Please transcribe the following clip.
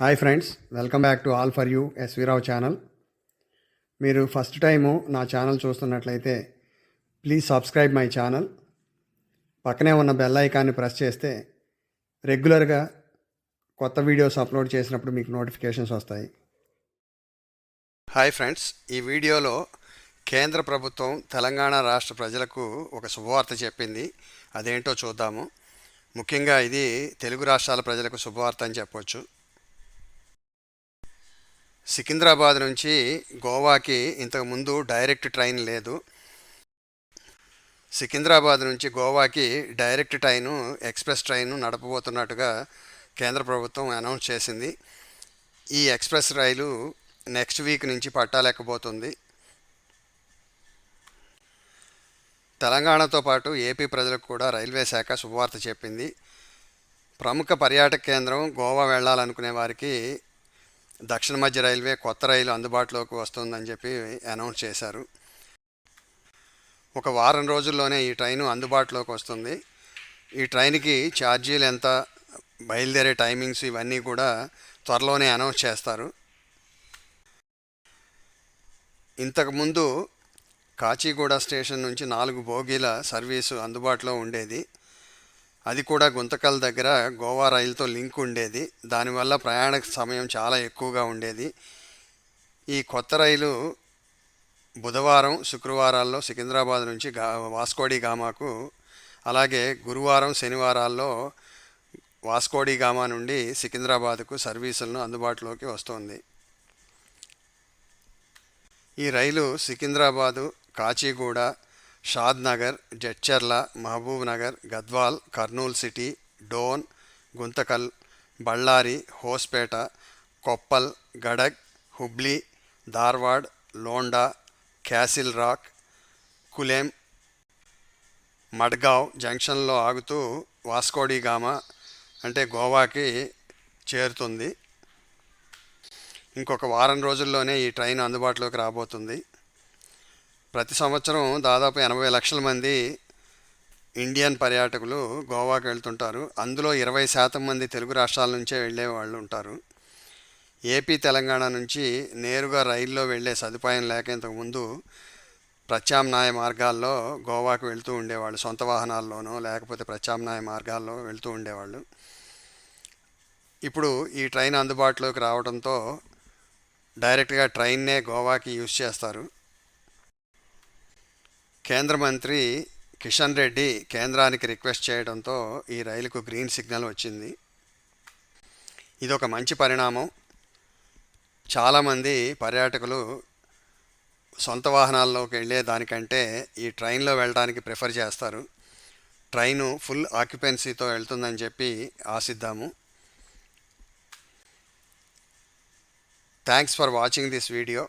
Hi friends welcome back to all for you S V Rao channel మీరు first time నా channel చూస్తున్నట్లయితే please subscribe my channel పక్కనే ఉన్న bell ఐకాన్ని ప్రెస్ చేస్తే రెగ్యులర్గా కొత్త వీడియోస్ అప్లోడ్ చేసినప్పుడు మీకు నోటిఫికేషన్స్ వస్తాయి. హాయ్ ఫ్రెండ్స్ ఈ వీడియోలో కేంద్ర ప్రభుత్వం తెలంగాణ రాష్ట్ర ప్రజలకు ఒక శుభవార్త చెప్పింది. అదేంటో చూద్దాము. ముఖ్యంగా ఇది తెలుగు రాష్ట్రాల ప్రజలకు శుభవార్త అని చెప్పవచ్చు సికింద్రాబాద్ నుంచి గోవాకి ఇంతకుముందు డైరెక్ట్ ట్రైన్ లేదు. సికింద్రాబాద్ నుంచి గోవాకి డైరెక్ట్ ట్రైను ఎక్స్ప్రెస్ ట్రైను నడపబోతున్నట్టుగా కేంద్ర ప్రభుత్వం అనౌన్స్ చేసింది. ఈ ఎక్స్ప్రెస్ రైలు నెక్స్ట్ వీక్ నుంచి పట్టాలెక్కబోతుంది తెలంగాణతో పాటు ఏపీ ప్రజలకు కూడా రైల్వే శాఖ శుభవార్త చెప్పింది. ప్రముఖ పర్యాటక కేంద్రం గోవా వెళ్ళాలనుకునే వారికి దక్షిణ మధ్య రైల్వే కొత్త రైలు అందుబాటులోకి వస్తుందని చెప్పి అనౌన్స్ చేశారు. ఒక వారం రోజుల్లోనే ఈ ట్రైను అందుబాటులోకి వస్తుంది. ఈ ట్రైన్కి ఛార్జీలు ఎంత బయలుదేరే టైమింగ్స్ ఇవన్నీ కూడా త్వరలోనే అనౌన్స్ చేస్తారు. ఇంతకుముందు కాచిగూడ స్టేషన్ నుంచి నాలుగు బోగీల సర్వీసు అందుబాటులో ఉండేది. అది కూడా గుంతకల్ దగ్గర గోవా రైలుతో లింక్ ఉండేది. దానివల్ల ప్రయాణ సమయం చాలా ఎక్కువగా ఉండేది. ఈ కొత్త రైలు బుధవారం శుక్రవారాల్లో సికింద్రాబాద్ నుంచి గా వాస్కోడి గామాకు అలాగే గురువారం శనివారాల్లో వాస్కోడి గామా నుండి సికింద్రాబాద్కు సర్వీసులను అందుబాటులోకి వస్తుంది. ఈ రైలు Secunderabad Kacheguda Shadnagar Jadcherla Mahbubnagar Gadwal Kurnool city Dhone Guntakal Ballari Hospet Koppal Gadag Hubli Dharwad Londa Castle Rock Kulem Madgaon జంక్షన్లో ఆగుతూ వాస్కోడిగామా అంటే గోవాకి చేరుతుంది. ఇంకొక వారం రోజుల్లోనే ఈ ట్రైన్ అందుబాటులోకి రాబోతుంది. ప్రతి సంవత్సరం దాదాపు ఎనభై లక్షల మంది ఇండియన్ పర్యాటకులు గోవాకు వెళ్తుంటారు. అందులో ఇరవై శాతం మంది తెలుగు రాష్ట్రాల నుంచే వెళ్ళే వాళ్ళు ఉంటారు. ఏపీ తెలంగాణ నుంచి నేరుగా రైల్లో వెళ్ళే సదుపాయం లేక ఇంతకుముందు ప్రత్యామ్నాయ మార్గాల్లో గోవాకు వెళ్తూ ఉండేవాళ్ళు. సొంత వాహనాల్లోనో లేకపోతే ప్రత్యామ్నాయ మార్గాల్లో వెళ్తూ ఉండేవాళ్ళు. ఇప్పుడు ఈ ట్రైన్ అందుబాటులోకి రావడంతో డైరెక్ట్గా ట్రైన్నే గోవాకి యూజ్ చేస్తారు. కేంద్ర మంత్రి కిషన్ రెడ్డి కేంద్రానికి రిక్వెస్ట్ చేయడంతో ఈ రైలుకు గ్రీన్ సిగ్నల్ వచ్చింది. ఇది ఒక మంచి పరిణామం. చాలామంది పర్యాటకులు సొంత వాహనాల్లోకి వెళ్ళే దానికంటే ఈ ట్రైన్లో వెళ్ళడానికి ప్రిఫర్ చేస్తారు. ట్రైను ఫుల్ ఆక్యుపెన్సీతో వెళ్తుందని చెప్పి ఆశిద్దాము. Thanks for watching this video.